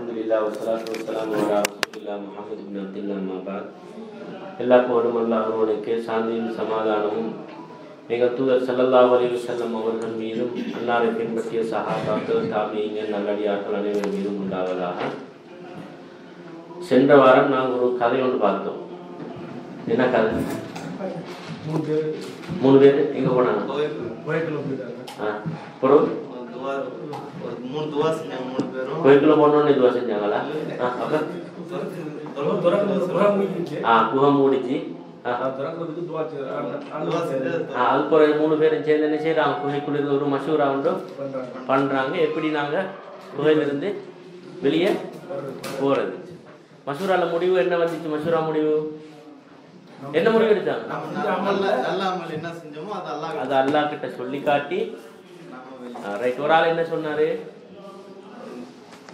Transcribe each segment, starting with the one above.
அல்ஹம்துலில்லாஹ் வஸ்ஸலாத்து வஸ்ஸலாமு அலா ரசூலில்லாஹ் முஹம்மது பின் அப்துல்லாஹ் அம்மா பாத். எல்லா புகழும் அல்லாஹ்வுக்கு சாந்தியும் சமாதானமும் எங்கள் தூதர் ஸல்லல்லாஹு அலைஹி வஸல்லம் அவர்கள் மீதும் அன்னாரை பின்பற்றிய சஹாபாக்கள் தாபியங்கள் நல்லடியார்கள் அனைவர் மீதும் உண்டாவதாக. சென்ற வாரம் நாங்கள் ஒரு கதை ஒன்று பார்த்தோம். என்ன கதை? மூணு பேர். மூணு பேர் எங்கே போனாங்க? ஆ துவா ஒரு மூணு துவா செஞ்சாங்க மூணு பேரும் கோயிலுக்குள்ள போனோன்னு இதுவாக செஞ்சாங்களா குகை மூடிச்சு துவா துவா பிறகு மூணு பேரும் சேர்ந்து என்ன செய்யறாங்க குகைக்குள்ள இருந்து ஒரு மசூரா உண்டு பண்றாங்க எப்படி நாங்க குகையிலிருந்து வெளியே போறது மசூரால முடிவு என்ன வந்துச்சு மசூரா முடிவு என்ன முடிவு எடுத்தாங்க அது அல்லாஹ் அது அல்லாஹ் கிட்ட சொல்லி காட்டி ரைட் ஒரு ஆள் என்ன சொன்னாரு?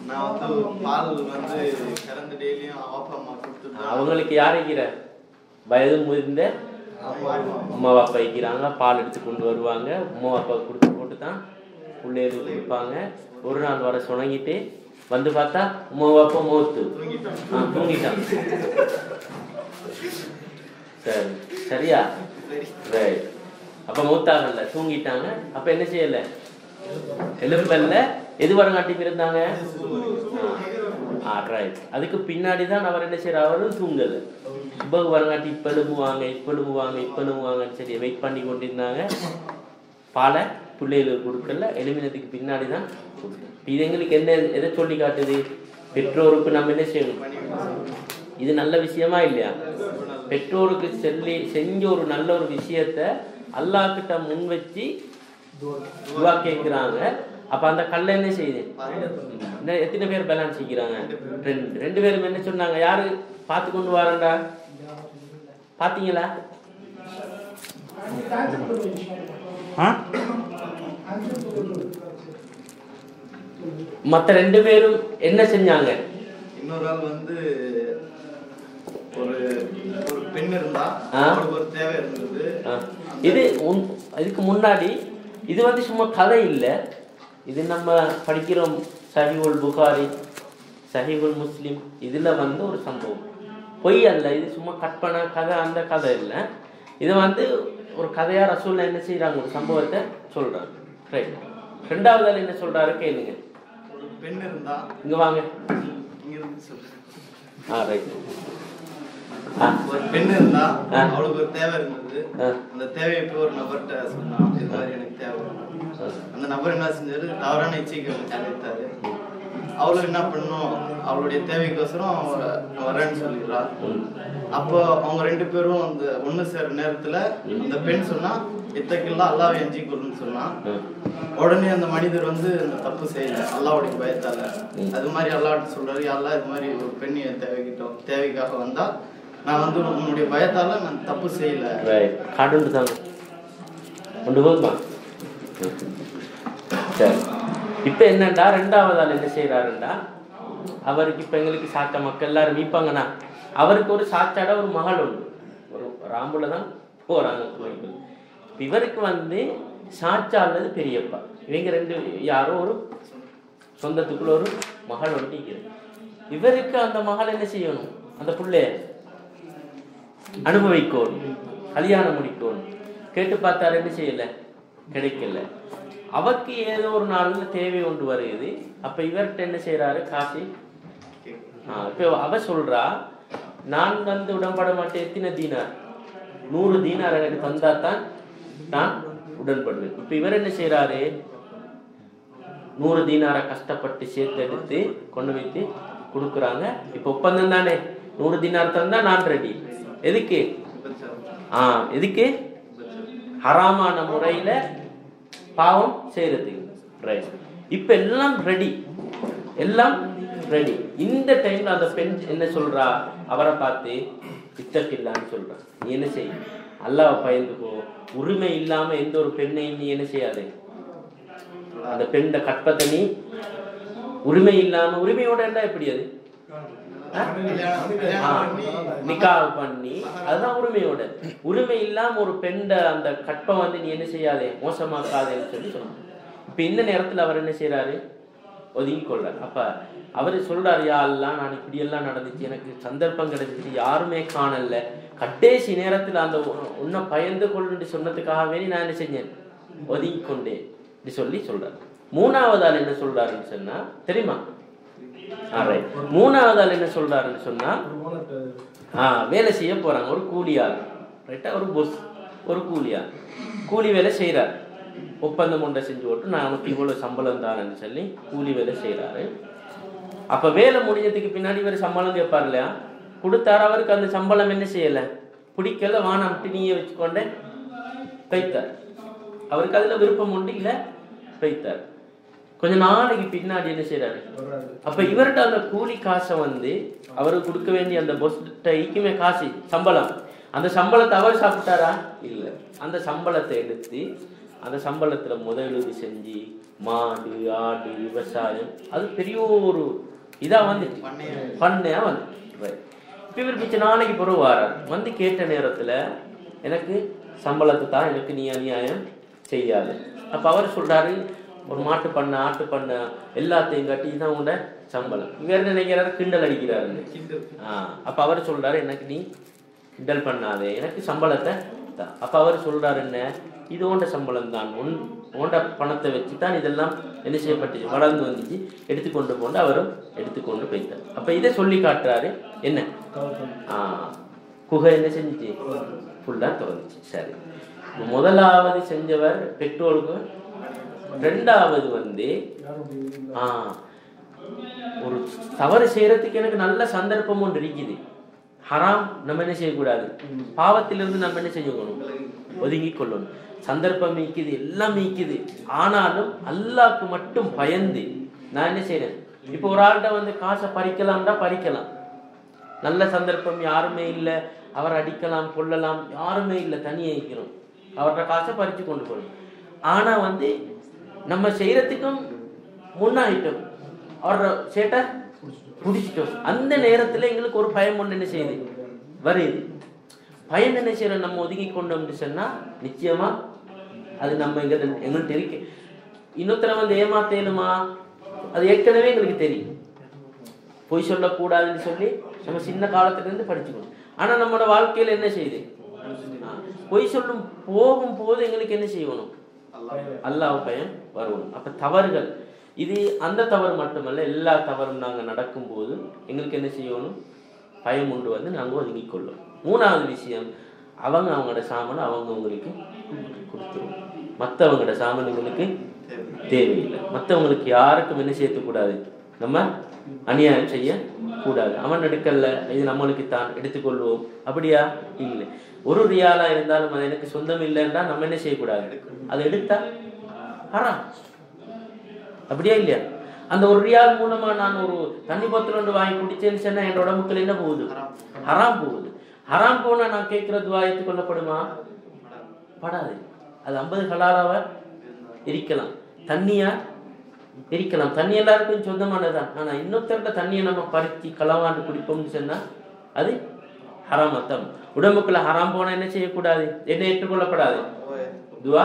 நான் வந்து பால் வந்து கறந்து டெய்லியும் அப்பா அம்மா கொடுத்துட்டு அவங்களுக்கு யார் வைக்கிற? வயது முதிர்ந்த அம்மா அப்பா வைக்கிறாங்க. பால் எடுத்து கொண்டு வருவாங்க. அம்மா அப்பா கொடுத்து போட்டு தான் பிள்ளைகளுக்கு கொடுப்பாங்க. ஒரு நாள் வர சுணங்கிட்டு வந்து பார்த்தா அம்மா அப்பா மோத்து. ஆ, தூங்கிட்டாங்க சரி. சரியா? ரைட் அப்ப மூத்தாகல தூங்கிட்டாங்க. அப்ப என்ன செய்யல? எலும்பல்ல? எது வரங்காட்டி இருந்தாங்க அதுக்கு பின்னாடி தான் அவர் என்ன செய்யறாரு அவரும் தூங்கல இப்போ வரங்காட்டி இப்ப எழும்புவாங்க இப்ப எழும்புவாங்க இப்ப எழும்புவாங்கன்னு சரி வெயிட் பண்ணி கொண்டிருந்தாங்க. பாலை பிள்ளைகளுக்கு கொடுக்கல எலுமினத்துக்கு பின்னாடி தான் இது எங்களுக்கு என்ன எதை சொல்லி காட்டுது? பெற்றோருக்கு நம்ம என்ன செய்யணும்? இது நல்ல விஷயமா இல்லையா? பெற்றோருக்கு செல்லி செஞ்ச ஒரு நல்ல ஒரு விஷயத்த அல்லாக்கிட்ட முன் வச்சு துவா கேட்கிறாங்க அப்ப அந்த கல்ல என்ன செய்யுது? எத்தனை பேர் பேலன்ஸ் செய்கிறாங்க? ரெண்டு. ரெண்டு பேரும் என்ன சொன்னாங்க? யாரு? பார்த்து கொண்டு வரண்டா பாத்தீங்களா ஆ? மத்த ரெண்டு பேரும் என்ன செஞ்சாங்க? இன்னொரு ஆள் வந்து ஒரு ஒரு பெண் இருந்தா ஒரு தேவை இருந்தது. இது இதுக்கு முன்னாடி இது வந்து சும்மா கதை இல்லை. இது நம்ம படிக்கிறோம் சஹிவுல் புகாரி சஹிவுல் முஸ்லிம். இதுல வந்து ஒரு சம்பவம். பொய் அல்ல இது சும்மா கற்பனை கதை அந்த கதை இல்லை. இது வந்து ஒரு கதையா ரசூல்ல என்ன செய்றாங்க? ஒரு சம்பவத்தை சொல்றாங்க ரைட் ரெண்டாவது ஆள் என்ன சொல்றாரு கேளுங்க. பெண் இருந்தா இங்க வாங்க. ஆ ரைட் ஒரு பெண் இருந்தா. அவளுக்கு ஒரு தேவை இருந்தது. அந்த தேவையை போய் ஒரு நபர்கிட்ட சொன்னான் இது மாதிரி எனக்கு தேவை அந்த நபர் என்ன செஞ்சாரு? தவறான இச்சைக்கு அழைத்தாரு அவளும் என்ன பண்ணும்? அவளுடைய தேவைக்கோசரம் வரேன்னு சொல்லிடுறா. அப்போ அவங்க ரெண்டு பேரும் அந்த ஒண்ணு சேர நேரத்துல அந்த பெண் சொன்னா இத்தக்கெல்லாம் அல்லாவை எஞ்சி கொள்ளுன்னு சொன்னா உடனே அந்த மனிதர் வந்து அந்த தப்பு செய்யல. அல்லாவுடைய பயத்தால. அது மாதிரி அல்லாஹ்ட்ட சொல்றாரு அல்லா இது மாதிரி ஒரு பெண் தேவைக்கிட்டோம் தேவைக்காக வந்தா நான் வந்து உன்னுடைய பயத்தால நான் தப்பு செய்யல. ரைட் கார்டு கொண்டு போதுமா சரி. இப்போ என்னண்டா? ரெண்டாவது ஆள் என்ன செய்யறாருண்டா அவருக்கு இப்போ எங்களுக்கு சாத்த மக்கள் எல்லாரும் மீப்பாங்கண்ணா அவருக்கு ஒரு சாத்தாட ஒரு மகள் உண்டு. ஒரு ராம்புல தான் போறாங்க இவருக்கு வந்து சாச்சா அல்லது பெரியப்பா. இவங்க ரெண்டு யாரோ ஒரு சொந்தத்துக்குள்ள ஒரு மகள் ஒன்று நிற்கிறது இவருக்கு அந்த மகள் என்ன செய்யணும்? அந்த பிள்ளைய அனுபவிக்கோன். கல்யாணம் முடிக்கோன். கேட்டு பார்த்தாரு என்ன செய்யல? கிடைக்கல. அவக்கு ஏதோ ஒரு நாளில் தேவை ஒன்று வருகிறது அப்ப இவர்கிட்ட என்ன செய்யறாரு காசி? இப்போ அவ சொல்றா நான் வந்து உடன்பட மாட்டேன். எத்தனை தீனார்? நூறு தீனார் எனக்கு தந்தா தான் நான் உடன்படுவேன். இப்ப இவர் என்ன செய்யறாரு நூறு தீனாரை கஷ்டப்பட்டு சேர்த்து எடுத்து கொண்டு வைத்து கொடுக்குறாங்க. இப்ப ஒப்பந்தம் தானே? நூறு தினார் தந்தா நான் ரெடி எதுக்கு? ஆ எதுக்கு? ஹராமான முறையில பாவம் செய்யறதுக்கு ரைட் இப்ப எல்லாம் ரெடி எல்லாம் ரெடி இந்த டைம்ல அந்த பெண் என்ன சொல்றா? அவரை பார்த்து இத்தக்கில்லான்னு சொல்றா. நீ என்ன செய்? அல்லாஹ் பயந்துக்கோ. உரிமை இல்லாம எந்த ஒரு பெண்ணையும் நீ என்ன செய்யாது? அந்த பெண்ண கற்பத்தை நீ உரிமை இல்லாம உரிமையோட இருந்தா எப்படி அது? ஆ? பண்ணி அதுதான் உரிமையோட. உரிமை இல்லாம ஒரு பெண்ட அந்த கற்பை வந்து நீ என்ன செய்யாதே மோசமாக்காதேன்னு சொல்லி சொன்னாங்க. இப்ப இந்த நேரத்துல அவர் என்ன செய்யறாரு ஒதுங்கி கொள்ள அப்ப அவரு சொல்றாரு யா எல்லாம் நான் இப்படி எல்லாம் நடந்துச்சு. எனக்கு சந்தர்ப்பம் கிடைச்சிச்சு. யாருமே காணல. கட்டேசி நேரத்துல அந்த உன்னை பயந்து கொள்ளுன்னு சொன்னதுக்காகவே நான் என்ன செஞ்சேன்? ஒதுங்கி கொண்டேன் இப்படி சொல்லி சொல்றாரு. மூணாவது ஆள் என்ன சொல்றாருன்னு சொன்னா தெரியுமா? மூணாவது ஆள் என்ன சொல்றாருன்னு சொன்னா ஆஹ் வேலை செய்ய போறாங்க. ஒரு கூலியாள். ரைட்டா ஒரு பொஸ் ஒரு கூலியாள். கூலி வேலை செய்யறாரு ஒப்பந்தம் ஒன்றை செஞ்சு விட்டு நான் இவ்வளவு சம்பளம் தானேன்னு சொல்லி கூலி வேலை செய்யறாரு அப்ப வேலை முடிஞ்சதுக்கு பின்னாடி இவர் சம்பளம் கேட்பார் இல்லையா? கொடுத்தாரு. அவருக்கு அந்த சம்பளம் என்ன செய்யல? பிடிக்கல. வானாம்ட்டு நீயே வச்சுக்கொண்டே பைத்தார் அவருக்கு அதுல விருப்பம் உண்டு இல்ல பைத்தார் கொஞ்ச நாளைக்கு பின்னாடி என்ன செய்றாரு? வர்றாரு. அப்ப இவர்கிட்ட அந்த கூலி காசை வந்து அவருக்கு கொடுக்க வேண்டிய அந்த பொஸ்டைக்குமே காசு சம்பளம். அந்த சம்பளத்தை அவர் சாப்பிட்டாரா? இல்ல. அந்த சம்பளத்தை எடுத்து அந்த சம்பளத்துல முதலீடு செஞ்சு மாடு ஆடு விவசாயம் அது பெரிய ஒரு இதா பண்ணையா. பண்ணையா வந்து. இப்ப இவர் மிச்ச நாளைக்கு பிறகு வாரார். வந்து கேட்ட நேரத்துல எனக்கு சம்பளத்தை தான் எனக்கு நீ அநியாயம் செய்யாது. அப்ப அவர் சொல்றாரு ஒரு மாட்டு பண்ண ஆட்டு பண்ண எல்லாத்தையும் கட்டி இதுதான் உண்ட சம்பளம். இவர் நினைக்கிறாரு? கிண்டல் அடிக்கிறாருன்னு ஆஹ் அப்ப அவர் சொல்றாரு எனக்கு நீ கிண்டல் பண்ணாதே. எனக்கு சம்பளத்தை தா. அப்ப அவர் சொல்றாரு என்ன? இது உண்ட சம்பளம் தான். உன் உண்ட பணத்தை வச்சு தான் இதெல்லாம் என்ன செய்யப்பட்டுச்சு? வளர்ந்து வந்துச்சு. எடுத்துக்கொண்டு போண்டு அவரும் எடுத்துக்கொண்டு போயிட்டார். அப்ப இதை சொல்லி காட்டுறாரு என்ன? ஆஹ் குகை என்ன செஞ்சுச்சு? ஃபுல்லா திறந்துச்சு. சரி. முதலாவது செஞ்சவர் பெட்ரோலுக்கு ரெண்டாவது வந்து ஒரு தவறு செய்யறதுக்கு எனக்கு நல்ல சந்தர்ப்பம் ஒன்று இருக்குது. ஹராம் நம்ம என்ன செய்யக்கூடாது? பாவத்திலிருந்து நம்ம என்ன செய்யணும்? ஒதுங்கி கொள்ளணும். சந்தர்ப்பம் மீக்குது எல்லாம் மீக்குது ஆனாலும் அல்லாக்கு மட்டும் பயந்து நான் என்ன செய்யறேன்? இப்போ ஒரு ஆள்கிட்ட வந்து காசை பறிக்கலாம்டா பறிக்கலாம். நல்ல சந்தர்ப்பம் யாருமே இல்லை. அவர் அடிக்கலாம் கொள்ளலாம் யாருமே இல்லை. தனியாக இருக்கிறோம். அவரோட காசை பறித்து கொண்டு போகணும். ஆனால் வந்து நம்ம செய்யறதுக்கும் முன்னாயிட்டோம் அவரோட சேட்டை பிடிச்சிட்டோம் அந்த நேரத்துல எங்களுக்கு ஒரு பயம் ஒன்று என்ன செய்யுது? வருது. பயம் என்ன செய்யறோம்? நம்ம ஒதுங்கி கொண்டோம்னு சொன்னா நிச்சயமா அது நம்ம எங்க எங்கள்கிட்ட இருக்கு. இன்னொருத்தரை வந்து ஏமாத்தேனுமா? அது ஏற்கனவே எங்களுக்கு தெரியும். பொய் சொல்லக்கூடாதுன்னு சொல்லி நம்ம சின்ன காலத்துல இருந்து படிச்சுக்கணும். ஆனா நம்மளோட வாழ்க்கையில என்ன செய்யுது? பொய் சொல்லும் போகும் போது எங்களுக்கு என்ன செய்யணும்? அல்லாஹ் பயம் வருவோம் அப்ப தவறுகள். இது அந்த தவறு மட்டுமல்ல எல்லா தவறும் நாங்க நடக்கும்போது எங்களுக்கு என்ன செய்யணும்? பயம் உண்டு வந்து நாங்கள் ஒதுங்கி கொள்ளும். மூணாவது விஷயம் அவங்க அவங்களோட சாமனை அவங்க உங்களுக்கு கொடுத்துருவோம் மற்றவங்களோட சாமான் எங்களுக்கு தேவையில்லை. மற்றவங்களுக்கு யாருக்கும் என்ன சேர்த்துக்கூடாது நம்ம அநியாயம் செய்ய கூடாது. அவன் எடுக்கல இது நம்மளுக்கு தான் எடுத்துக்கொள்வோம். அப்படியா? இல்லை. ஒரு ரியாலா இருந்தாலும் அது எனக்கு சொந்தம் இல்லைன்னா நம்ம என்ன செய்யக்கூடாது? அதை எடுத்தா? ஹராம் அப்படியா இல்லையா? அந்த ஒரு ரியால் மூலமா நான் ஒரு தண்ணி பத்திரம் ஒன்று வாங்கி குடிச்சேன்னு சொன்னா என் உடம்புக்குள்ள என்ன போகுது? ஹராம் போகுது. ஹராம் போனா நான் கேட்கிற துவா ஏற்றுக்கொள்ளப்படுமா? படாது. அது ஐம்பது ஹலாலாவ? எரிக்கலாம் தண்ணியா? எரிக்கலாம் தண்ணி எல்லாருக்கும் சொந்தமானதுதான். ஆனா இன்னொருத்தர்கிட்ட தண்ணியை நம்ம பறிச்சு களவாண்டு குடிப்போம்னு சொன்னா அது ஹராம் அர்த்தம் உடம்புக்குள்ள ஹராம் போனா என்ன செய்யக்கூடாது? என்ன ஏற்றுக்கொள்ளப்படாது? துவா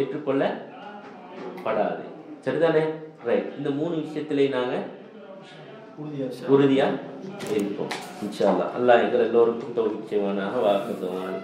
ஏற்றுக்கொள்ளப்படாது. சரிதானே? ரைட் இந்த மூணு விஷயத்திலே நாங்க உறுதியா உறுதியா இருப்போம். இன்ஷா அல்லாஹ் அல்லாஹ் எங்கள் எல்லோருக்கும் தோல்வி செய்வானாக வாக்குவான்